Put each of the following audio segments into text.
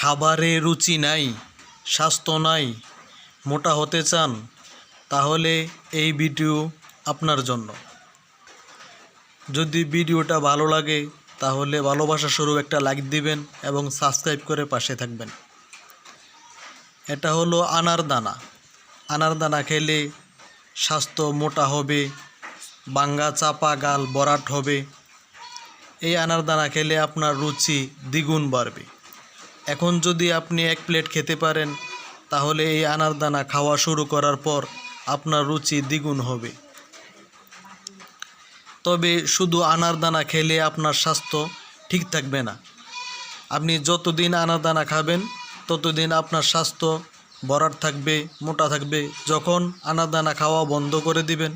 খাবারে রুচি নাই, স্বাস্থ্য নাই, মোটা হতে চান, তাহলে এই ভিডিও আপনার জন্য। যদি ভিডিওটা ভালো লাগে, তাহলে ভালোবাসা স্বরূপ একটা লাইক দিবেন এবং সাবস্ক্রাইব করে পাশে থাকবেন। এটা হলো আনার দানা। আনার দানা খেলে স্বাস্থ্য মোটা হবে, বাঙ্গা চাপা গাল বরাট হবে। এই আনার দানা খেলে আপনার রুচি দ্বিগুণ বাড়বে। এখন যদি আপনি এক প্লেট খেতে পারেন, তাহলে এই আনার দানা খাওয়া শুরু করার পর আপনার রুচি দ্বিগুণ হবে। তবে শুধু আনার দানা খেলে আপনার স্বাস্থ্য ঠিক থাকবে না। আপনি যতদিন আনার দানা খাবেন, ততদিন আপনার স্বাস্থ্য বরাট থাকবে, মোটা থাকবে। যখন আনার দানা খাওয়া বন্ধ করে দিবেন,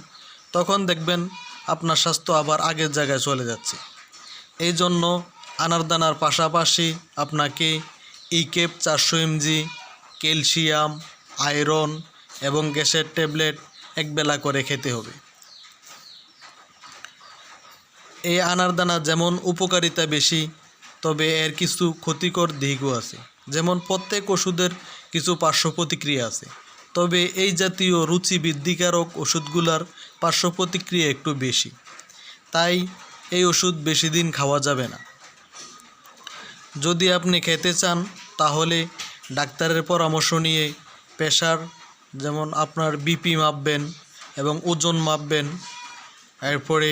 তখন দেখবেন আপনার স্বাস্থ্য আবার আগের জায়গায় চলে যাচ্ছে। এই জন্য আনার দানার পাশাপাশি আপনাকে ইকেপ চারশো এমজি, ক্যালসিয়াম, আয়রন এবং গ্যাসের ট্যাবলেট একবেলা করে খেতে হবে। এই আনার দানা যেমন উপকারিতা বেশি, তবে এর কিছু ক্ষতিকর দিকও আছে। যেমন প্রত্যেক ওষুধের কিছু পার্শ্ব প্রতিক্রিয়া আছে। তবে এই জাতীয় রুচি বৃদ্ধিকারক ওষুধগুলোর পার্শ্ব প্রতিক্রিয়া একটু বেশি। তাই এই ওষুধ বেশি দিন খাওয়া যাবে না। যদি আপনি খেতে চান তাহলে ডাক্তারের পরামর্শ নিয়ে প্রেশার, যেমন আপনার বিপি মাপবেন এবং ওজন মাপবেন, এরপরে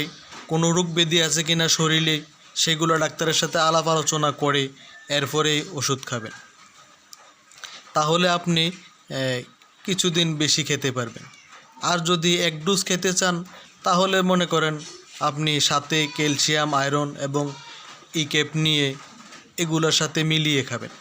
কোনো রোগ ব্যাধি আছে কিনা শরীরে, সেগুলো ডাক্তারের সাথে আলাপ আলোচনা করে এরপরে ওষুধ খাবেন। তাহলে আপনি কিছুদিন বেশি খেতে পারবেন। আর যদি এক ডোজ খেতে চান, তাহলে মনে করেন আপনি সাথে ক্যালসিয়াম, আয়রন এবং ইকেপ নিয়ে এগুলোর সাথে মিলিয়ে খাবেন।